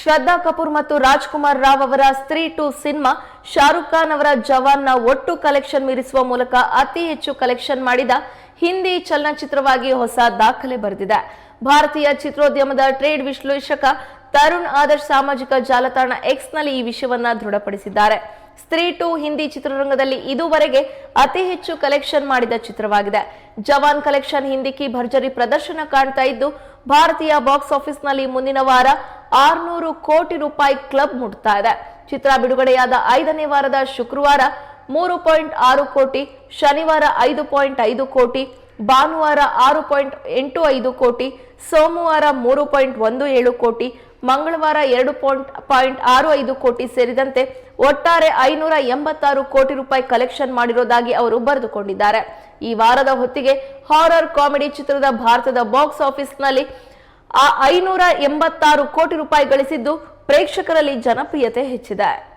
ಶ್ರದ್ಧಾ ಕಪೂರ್ ಮತ್ತು ರಾಜ್ಕುಮಾರ್ ರಾವ್ ಅವರ ಸ್ತ್ರೀ ಟು ಸಿನಿಮಾ ಶಾರುಖ್ ಖಾನ್ ಅವರ ಜವಾನ್ನ ಒಟ್ಟು ಕಲೆಕ್ಷನ್ ಮೀರಿಸುವ ಮೂಲಕ ಅತಿ ಹೆಚ್ಚು ಕಲೆಕ್ಷನ್ ಮಾಡಿದ ಹಿಂದಿ ಚಲನಚಿತ್ರವಾಗಿ ಹೊಸ ದಾಖಲೆ ಬರೆದಿದೆ. ಭಾರತೀಯ ಚಿತ್ರೋದ್ಯಮದ ಟ್ರೇಡ್ ವಿಶ್ಲೇಷಕ ತರುಣ್ ಆದರ್ಶ್ ಸಾಮಾಜಿಕ ಜಾಲತಾಣ ಎಕ್ಸ್ನಲ್ಲಿ ಈ ವಿಷಯವನ್ನ ದೃಢಪಡಿಸಿದ್ದಾರೆ. ಸ್ತ್ರೀ ಟು ಹಿಂದಿ ಚಿತ್ರರಂಗದಲ್ಲಿ ಇದುವರೆಗೆ ಅತಿ ಹೆಚ್ಚು ಕಲೆಕ್ಷನ್ ಮಾಡಿದ ಚಿತ್ರವಾಗಿದೆ. ಜವಾನ್ ಕಲೆಕ್ಷನ್ ಹಿಂದಿಕ್ಕಿ ಭರ್ಜರಿ ಪ್ರದರ್ಶನ ಕಾಣ್ತಾ ಇದ್ದು, ಭಾರತೀಯ ಬಾಕ್ಸ್ ಆಫೀಸ್ನಲ್ಲಿ ಮುಂದಿನ ವಾರ ಆರ್ನೂರು ಕೋಟಿ ರೂಪಾಯಿ ಕ್ಲಬ್ ಮುಟ್ತಾ ಇದೆ. ಚಿತ್ರ ಬಿಡುಗಡೆಯಾದ ಐದನೇ ವಾರದ ಶುಕ್ರವಾರ ಮೂರು ಪಾಯಿಂಟ್ ಆರು ಕೋಟಿ, ಶನಿವಾರ ಐದು ಪಾಯಿಂಟ್ ಐದು ಕೋಟಿ, ಭಾನುವಾರ ಆರು ಪಾಯಿಂಟ್ ಎಂಟು ಐದು ಕೋಟಿ, ಸೋಮವಾರ ಮೂರು ಪಾಯಿಂಟ್ ಒಂದು ಏಳು ಕೋಟಿ, ಮಂಗಳವಾರ ಎರಡು ಪಾಯಿಂಟ್ ಪಾಯಿಂಟ್ ಆರು ಐದು ಕೋಟಿ ಸೇರಿದಂತೆ ಒಟ್ಟಾರೆ ಐನೂರ ಎಂಬತ್ತಾರು ಕೋಟಿ ರೂಪಾಯಿ ಕಲೆಕ್ಷನ್ ಮಾಡಿರೋದಾಗಿ ಅವರು ಬರೆದುಕೊಂಡಿದ್ದಾರೆ. ಈ ವಾರದ ಹೊತ್ತಿಗೆ ಹಾರರ್ ಕಾಮಿಡಿ ಚಿತ್ರದ ಭಾರತದ ಬಾಕ್ಸ್ ಆಫೀಸ್ನಲ್ಲಿ ಆ ಐನೂರ ಎಂಬತ್ತಾರು ಕೋಟಿ ರೂಪಾಯಿ ಗಳಿಸಿದ್ದು ಪ್ರೇಕ್ಷಕರಲ್ಲಿ ಜನಪ್ರಿಯತೆ ಹೆಚ್ಚಿದೆ.